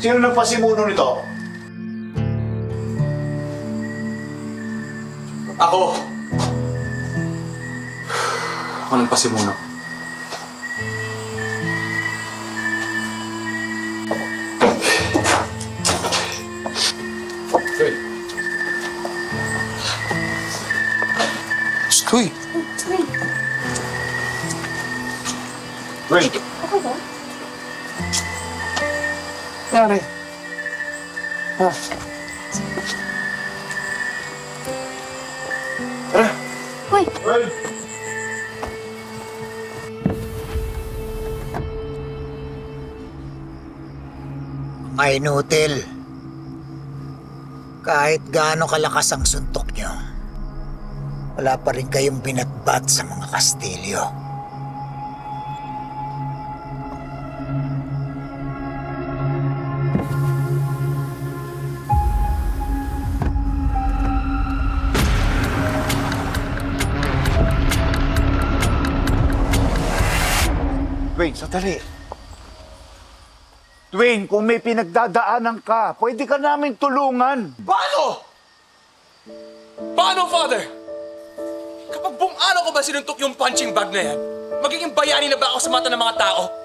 Sino nagpasimuno nito? Ako! Ako nagpasimuno. Stoy! Wait, Nangyari? Ah. Tara! Uy, wait. Ay Nutil, kahit gaano kalakas ang suntok nyo, wala pa rin kayong binatbat sa mga kastilyo. Dwayne, sandali. Dwayne, kung may pinagdadaanan ka, pwede ka namin tulungan. Paano? Paano, Father? Kapag buong araw ko ba sinuntok yung punching bag na yan, magiging bayani na ba ako sa mata ng mga tao?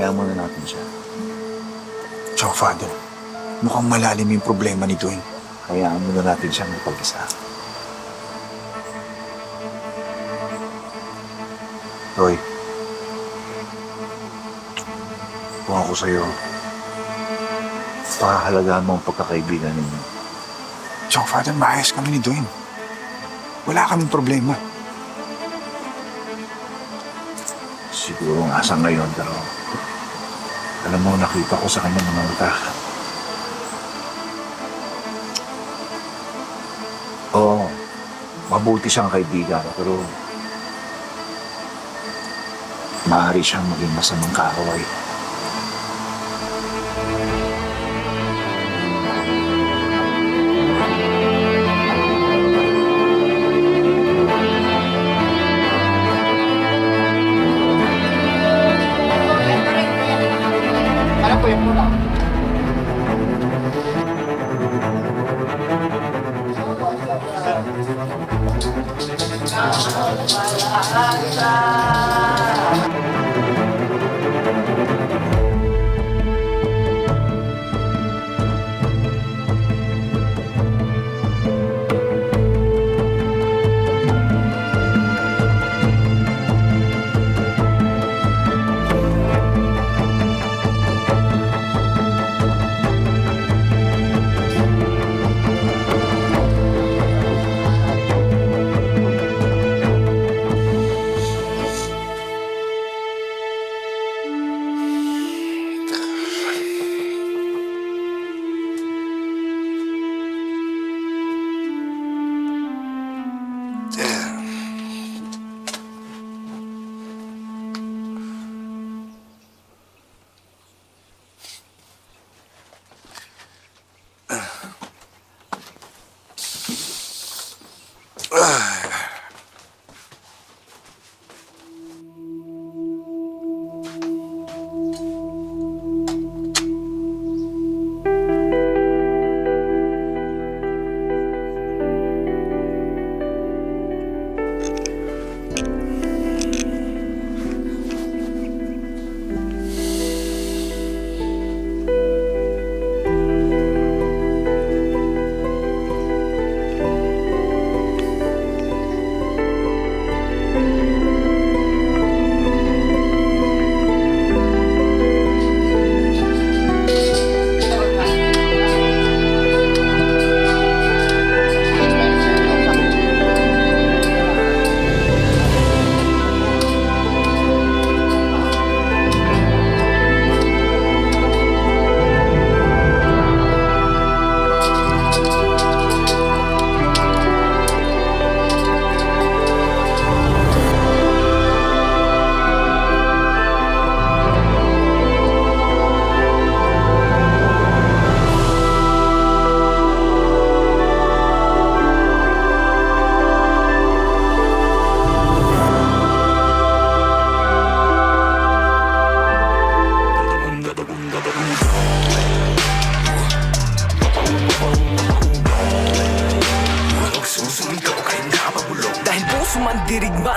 Kaya muna natin siya. Tsaka, Father, mukhang malalim yung problema ni Dwayne. Hayaan muna natin siyang magpag-isa. Toy. Kung ako sa'yo, pahahalagahan mo ang pagkakaibigan ninyo. Tsaka, Father, maayos kami ni Dwayne. Wala kaming problema. Siguro nga sa ngayon, pero alam mo, nakita ko sa kanya mga mata. Oo, mabuti siyang kaibigan, pero maaari siyang maging masamang kaaway. 哎。怎么